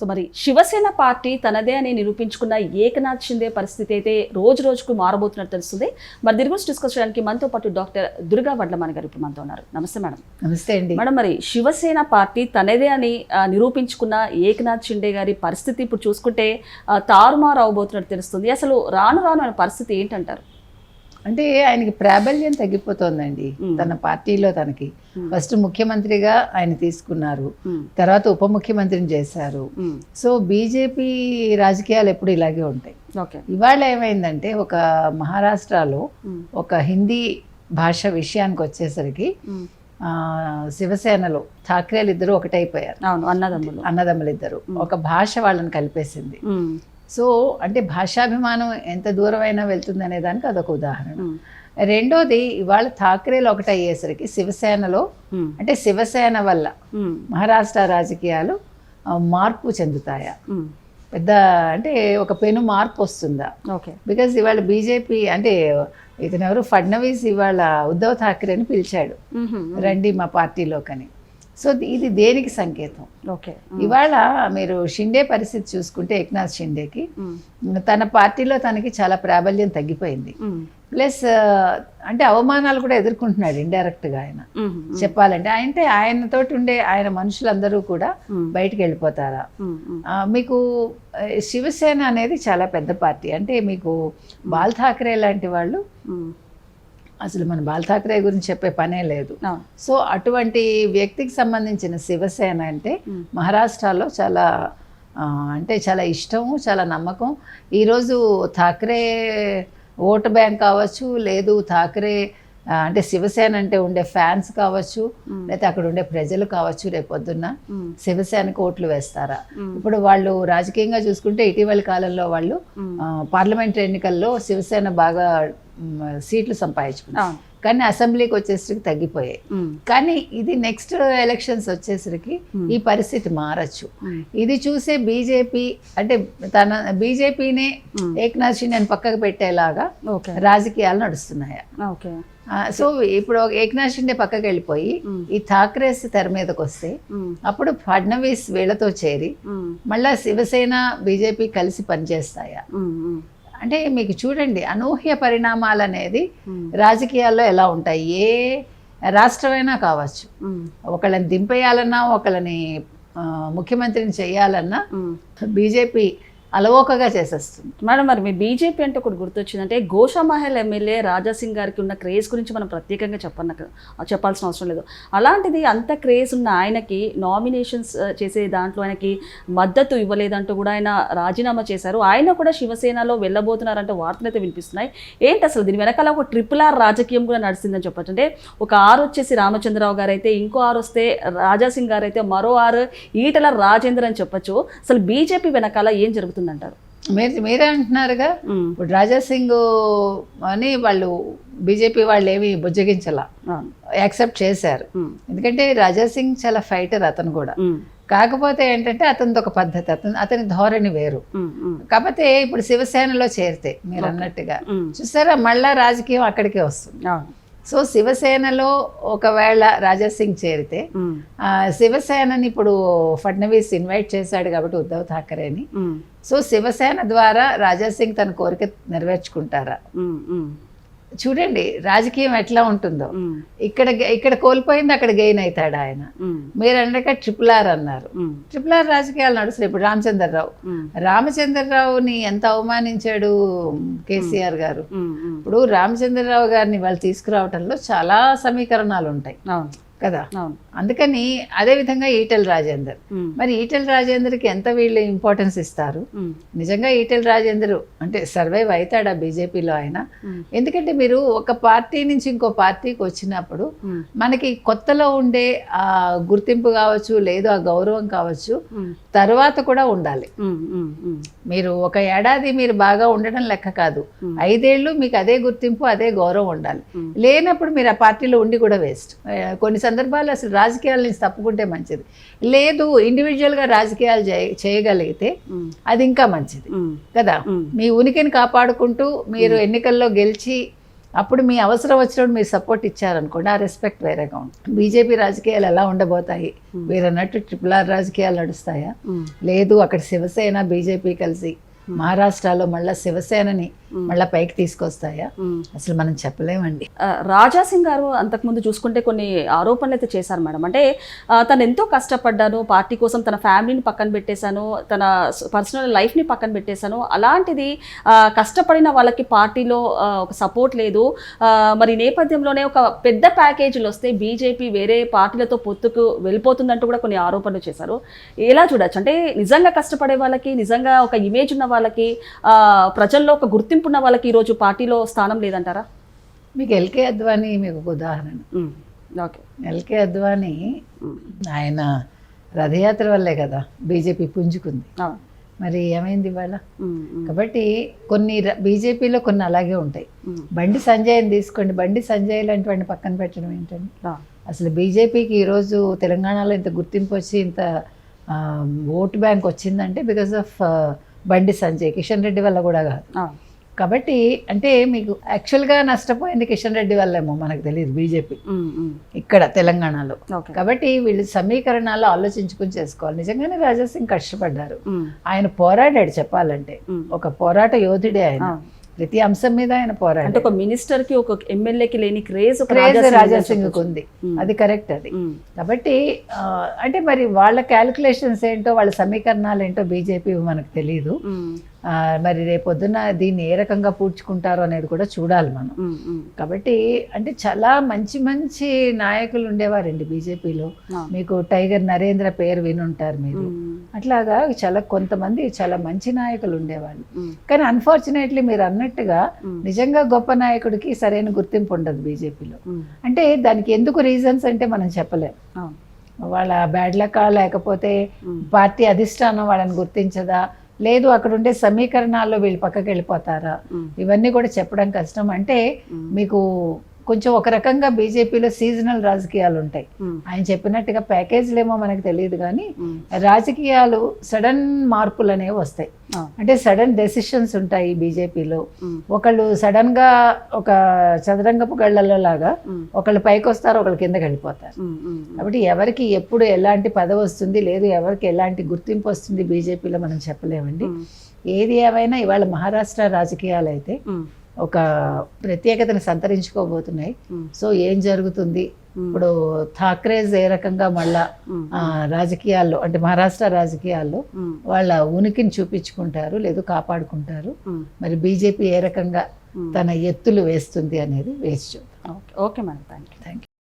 So మరి Shiv Sena party తనదే అని నిరూపించుకున్న ఏకనాథ్ షిందే పరిస్థితి అయితే రోజు రోజుకు మారబోతున్నట్టు తెలుస్తుంది. మరి దీని గురించి డిస్కస్ చేయడానికి మనతో పాటు డాక్టర్ దుర్గా వడ్లమాని గారు ఇప్పుడు మనతో ఉన్నారు. నమస్తే మేడం. నమస్తే అండి. మేడం మరి శివసేన పార్టీ తనదే అని నిరూపించుకున్న ఏకనాథ్ షిండే గారి పరిస్థితి ఇప్పుడు చూసుకుంటే తారుమారు అవబోతున్నట్టు తెలుస్తుంది. అసలు రాను రాను ఆయన పరిస్థితి ఏంటంటారు? అంటే ఆయనకి ప్రాబల్యం తగ్గిపోతోందండి. తన పార్టీలో తనకి. ఫస్ట్ ముఖ్యమంత్రిగా ఆయన తీసుకున్నారు. తర్వాత ఉప ముఖ్యమంత్రిని చేశారు. సో బీజేపీ రాజకీయాలు ఎప్పుడు ఇలాగే ఉంటాయి. ఇవాళ ఏమైందంటే ఒక మహారాష్ట్రలో ఒక హిందీ భాష విషయానికి వచ్చేసరికి శివసేనలో ఠాక్రేలు ఇద్దరు ఒకటైపోయారు. అన్నదమ్ములు. అన్నదమ్ములు ఇద్దరు ఒక భాష వాళ్ళని కలిపేసింది. సో అంటే భాషాభిమానం ఎంత దూరమైనా వెళ్తుంది అనే దానికి అదొక ఉదాహరణ. రెండోది ఇవాళ ఠాక్రేలు ఒకటి అయ్యేసరికి శివసేనలో అంటే శివసేన వల్ల మహారాష్ట్ర రాజకీయాలు మార్పు చెందుతాయా? పెద్ద అంటే ఒక పెను మార్పు వస్తుందా? ఓకే. బికాజ్ ఇవాళ బీజేపీ అంటే ఇతను ఎవరు ఫడ్నవీస్ ఇవాళ ఉద్ధవ్ ఠాక్రేని పిలిచాడు. రండి మా పార్టీలోకని. సో ఇది దేనికి సంకేతం? ఓకే. ఇవాళ మీరు షిండే పరిస్థితి చూసుకుంటే ఏక్నాథ్ షిండేకి తన పార్టీలో తనకి చాలా ప్రాబల్యం తగ్గిపోయింది. ప్లస్ అంటే అవమానాలు కూడా ఎదుర్కొంటున్నాడు ఇండైరెక్ట్గా ఆయన. చెప్పాలంటే అంటే ఆయనతోటి ఉండే ఆయన మనుషులందరూ కూడా బయటికి వెళ్ళిపోతారా? మీకు శివసేన అనేది చాలా పెద్ద పార్టీ. అంటే మీకు బాల్ ఠాకరే లాంటి వాళ్ళు అసలు మన బాల్ ఠాకరే గురించి చెప్పే పనే లేదు. సో అటువంటి వ్యక్తికి సంబంధించిన శివసేన అంటే మహారాష్ట్రలో చాలా అంటే చాలా ఇష్టము చాలా నమ్మకం. ఈరోజు ఠాక్రే ఓటు బ్యాంక్ కావచ్చు లేదు ఠాక్రే ఆ, అంటే శివసేన అంటే ఉండే ఫ్యాన్స్ కావచ్చు లేకపోతే అక్కడ ఉండే ప్రజలు కావచ్చు రేపు పొద్దున్న ఉమ్, శివసేనకు ఓట్లు వేస్తారా? ఇప్పుడు వాళ్ళు రాజకీయంగా చూసుకుంటే ఇటీవలి కాలంలో వాళ్ళు పార్లమెంట్ ఎన్నికల్లో శివసేన బాగా సీట్లు సంపాదించుకున్నారు అవును. కానీ అసెంబ్లీకి వచ్చేసరికి తగ్గిపోయాయి. కానీ ఇది నెక్స్ట్ ఎలక్షన్స్ వచ్చేసరికి. ఈ పరిస్థితి మారచ్చు. ఇది చూసే బీజేపీ అంటే తన బీజేపీనే. ఏక్నాథ్ షిండేని పక్కకు పెట్టేలాగా రాజకీయాలు నడుస్తున్నాయా? సో ఇప్పుడు ఏక్నాథ్ షిండే పక్కకు వెళ్ళిపోయి ఈ ఠాక్రేస్ తెర మీదకి వస్తే అప్పుడు ఫడ్నవీస్ వీళ్ళతో చేరి మళ్ళా శివసేన బీజేపీ కలిసి పనిచేస్తాయా? అంటే మీకు చూడండి అనూహ్య పరిణామాలు అనేది ఉమ్, రాజకీయాల్లో ఎలా ఉంటాయి? ఏ రాష్ట్రమైనా కావచ్చు. ఉమ్, ఒకళ్ళని దింపేయాలన్నా ఒకళ్ళని ముఖ్యమంత్రిని చేయాలన్నా ఉమ్. బీజేపీ అలవోకగా చేసేస్తుంది. మేడం మరి మీ బీజేపీ అంటే ఒకటి గుర్తొచ్చిందంటే గోషామహల్ ఎమ్మెల్యే రాజాసింగ్ గారికి ఉన్న క్రేజ్ గురించి మనం ప్రత్యేకంగా చెప్పన్న చెప్పాల్సిన అవసరం లేదు. అలాంటిది అంత క్రేజ్ ఉన్న ఆయనకి నామినేషన్స్ చేసే దాంట్లో ఆయనకి మద్దతు ఇవ్వలేదంటూ కూడా ఆయన రాజీనామా చేశారు. ఆయన కూడా శివసేనలో వెళ్ళబోతున్నారంటే వార్తలు అయితే వినిపిస్తున్నాయి. ఏంటి అసలు దీని వెనకాల ఒక ట్రిపుల్ ఆర్ రాజకీయం కూడా నడిచిందని చెప్పచ్చు. అంటే ఒక ఆరు వచ్చేసి రామచంద్రరావు గారు అయితే ఇంకో ఆరు వస్తే రాజాసింగ్ గారు అయితే మరో ఆరు ఈటల రాజేందర్ అని చెప్పచ్చు. అసలు బీజేపీ వెనకాల ఏం జరుగుతుంది? జరుగుతుందంటారు మీరు మీరే అంటున్నారుగా? ఇప్పుడు రాజాసింగ్ అని వాళ్ళు బీజేపీ వాళ్ళు ఏమి బుజ్జగించలా. యాక్సెప్ట్ చేశారు. ఎందుకంటే రాజాసింగ్ చాలా ఫైటర్ అతను కూడా. కాకపోతే ఏంటంటే అతనిది ఒక పద్ధతి అతను అతని ధోరణి వేరు. కాకపోతే ఇప్పుడు శివసేనలో చేరితే మీరు అన్నట్టుగా చూసారా మళ్ళా రాజకీయం అక్కడికే వస్తుంది. సో శివసేనలో ఒకవేళ రాజాసింగ్ చేరితే శివసేనని ఇప్పుడు ఫడ్నవీస్ ఇన్వైట్ చేశాడు కాబట్టి ఉద్ధవ్ ఠాకరేని సో శివసేన ద్వారా రాజాసింగ్ తన కోరిక నెరవేర్చుకుంటారా? చూడండి రాజకీయం ఎట్లా ఉంటుందో. ఇక్కడ ఇక్కడ కోల్పోయింది అక్కడ గెయిన్ అవుతాడు ఆయన. మీరు అన్నాక ట్రిపుల్ ఆర్ అన్నారు. ట్రిపుల్ ఆర్ రాజకీయాలు నడుస్తున్నాయి. ఇప్పుడు రామచంద్రరావు. రామచంద్రరావుని ఎంత అవమానించాడు కేసీఆర్ గారు. ఇప్పుడు రామచంద్రరావు గారిని వాళ్ళు తీసుకురావటంలో చాలా సమీకరణాలు ఉంటాయి. అవును. కదా? అందుకని అదే విధంగా ఈటెల్ రాజేందర్. మరి ఈటెల్ రాజేందర్కి ఎంత వీళ్ళు ఇంపార్టెన్స్ ఇస్తారు? నిజంగా ఈటెల్ రాజేందర్ అంటే సర్వైవ్ అవుతాడా బీజేపీలో ఆయన. ఎందుకంటే మీరు ఒక పార్టీ నుంచి ఇంకో పార్టీకి వచ్చినప్పుడు మనకి కొత్తలో ఉండే ఆ గుర్తింపు కావచ్చు లేదు ఆ గౌరవం కావచ్చు తర్వాత కూడా ఉండాలి. మీరు ఒక ఏడాది మీరు బాగా ఉండడం లెక్క కాదు. ఐదేళ్ళు మీకు అదే గుర్తింపు అదే గౌరవం ఉండాలి. లేనప్పుడు మీరు ఆ పార్టీలో ఉండి కూడా వేస్ట్. కొన్ని సందర్భాల్లో అసలు రాజకీయాల నుంచి తప్పుకుంటే మంచిది. లేదు ఇండివిజువల్గా రాజకీయాలు చేయ- చేయగలిగితే అది ఇంకా మంచిది. కదా? మీ ఉనికిని కాపాడుకుంటూ మీరు ఎన్నికల్లో గెలిచి అప్పుడు మీ అవసరం వచ్చినప్పుడు మీరు సపోర్ట్ ఇచ్చారనుకోండి ఆ రెస్పెక్ట్ వేరేగా ఉంటుంది. బీజేపీ రాజకీయాలు ఎలా ఉండబోతాయి? మీరు అన్నట్టు ట్రిపుల్ ఆర్ రాజకీయాలు నడుస్తాయా. లేదు అక్కడ శివసేన బీజేపీ కలిసి మహారాష్ట్రలో మళ్ళీ శివసేనని మళ్ళీ పైకి తీసుకొస్తాయా. అసలు మనం చెప్పలేమండి. రాజా సింగ్ గారు అంతకుముందు చూసుకుంటే కొన్ని ఆరోపణలు అయితే చేశారు మేడం. అంటే తను ఎంతో కష్టపడ్డాను పార్టీ కోసం తన ఫ్యామిలీని పక్కన పెట్టేశాను తన పర్సనల్ లైఫ్ని పక్కన పెట్టేశాను. అలాంటిది కష్టపడిన వాళ్ళకి పార్టీలో ఒక సపోర్ట్ లేదు. మరి నేపథ్యంలోనే ఒక పెద్ద ప్యాకేజీలు వస్తే బీజేపీ వేరే పార్టీలతో పొత్తుకు వెళ్ళిపోతుందంటూ కూడా కొన్ని ఆరోపణలు చేశారు. ఎలా చూడొచ్చు? అంటే నిజంగా కష్టపడే వాళ్ళకి నిజంగా ఒక ఇమేజ్ ఉన్న వాళ్ళకి ప్రజల్లో ఒక గుర్తింపు ఉన్న వాళ్ళకి ఈరోజు పార్టీలో స్థానం లేదంటారా మీకు ఎల్కే అద్వానీ మీకు ఒక ఉదాహరణ. Okay L K Advani. ఆయన రథయాత్ర వల్లే కదా బీజేపీ పుంజుకుంది. మరి ఏమైంది ఇవాళ. కాబట్టి కొన్ని బీజేపీలో కొన్ని అలాగే ఉంటాయి. బండి సంజయ్ని తీసుకోండి బండి సంజయ్ లాంటి వాడిని పక్కన పెట్టడం ఏంటండి. అసలు బీజేపీకి ఈరోజు తెలంగాణలో ఇంత గుర్తింపు వచ్చి ఇంత ఓటు బ్యాంక్ వచ్చిందంటే బికాస్ ఆఫ్ బండి సంజయ్ కిషన్ రెడ్డి వల్ల కూడా కాదు. కాబట్టి అంటే మీకు యాక్చువల్గా నష్టపోయింది కిషన్ రెడ్డి వల్లేమో మనకు తెలియదు బీజేపీ. ఇక్కడ తెలంగాణలో కాబట్టి వీళ్ళు సమీకరణాలు ఆలోచించుకుని చేసుకోవాలి నిజంగానే రాజా సింగ్ కష్టపడ్డారు. ఆయన పోరాడాడు చెప్పాలంటే. ఒక పోరాట యోధుడే ఆయన. ప్రతి అంశం మీద ఆయన అంటే పోరాడు ఒక మినిస్టర్కి ఒక ఎమ్మెల్యేకి లేని క్రేజ్ క్రేజ్ రాజా రాజా సింగ్ సింగ్ చెప్పొచ్చు. ఉంది. అది కరెక్ట్ అది. కాబట్టి అంటే మరి వాళ్ళ క్యాలిక్యులేషన్స్ ఏంటో వాళ్ళ సమీకరణాలు ఏంటో బీజేపీ మనకు తెలియదు మరి రేపొద్దున దీన్ని ఏ రకంగా పూడ్చుకుంటారో అనేది కూడా చూడాలి మనం. కాబట్టి అంటే చాలా మంచి మంచి నాయకులు ఉండేవారండి బీజేపీలో. మీకు టైగర్ నరేంద్ర పేరు వినుంటారు మీరు. అట్లాగా చాలా కొంతమంది చాలా మంచి నాయకులు ఉండేవాళ్ళు. కానీ అన్ఫార్చునేట్లీ మీరు అన్నట్టుగా. నిజంగా గొప్ప నాయకుడికి సరైన గుర్తింపు ఉండదు బీజేపీలో. అంటే దానికి ఎందుకు రీజన్స్ అంటే మనం చెప్పలేం ఆ. వాళ్ళ బ్యాడ్ లకా లేకపోతే. పార్టీ అధిష్టానం వాళ్ళని గుర్తించదా లేదు అక్కడ ఉండే సమీకరణాల్లో వీళ్ళు పక్కకి వెళ్ళిపోతారా. ఇవన్నీ కూడా చెప్పడం కష్టం అంటే. మీకు కొంచెం ఒక రకంగా బీజేపీలో సీజనల్ రాజకీయాలు ఉంటాయి. ఆయన చెప్పినట్టుగా ప్యాకేజీలు ఏమో మనకు తెలియదు కానీ. రాజకీయాలు సడన్ మార్పులు అనేవి వస్తాయి. అంటే సడన్ డెసిషన్స్ ఉంటాయి బీజేపీలో. ఒకళ్ళు సడన్గా ఒక చదరంగపు గళ్ళలో లాగా. ఒకళ్ళు పైకి వస్తారు ఒకళ్ళు కిందకి వెళ్ళిపోతారు. కాబట్టి ఎవరికి ఎప్పుడు ఎలాంటి పదవి వస్తుంది లేదు ఎవరికి ఎలాంటి గుర్తింపు వస్తుంది బీజేపీలో మనం చెప్పలేమండి. ఏది ఏమైనా ఇవాళ మహారాష్ట్ర రాజకీయాలు అయితే. ఒక ప్రత్యేకతను సంతరించుకోబోతున్నాయి. సో ఏం జరుగుతుంది. ఇప్పుడు థాక్రేజ్ ఏ రకంగా మళ్ళా రాజకీయాల్లో అంటే మహారాష్ట్ర రాజకీయాల్లో. వాళ్ళ ఉనికిని చూపించుకుంటారు లేదు కాపాడుకుంటారు. మరి బీజేపీ ఏ రకంగా. తన ఎత్తులు వేస్తుంది అనేది వేసి చూద్దాం okay okay madam thank you thank you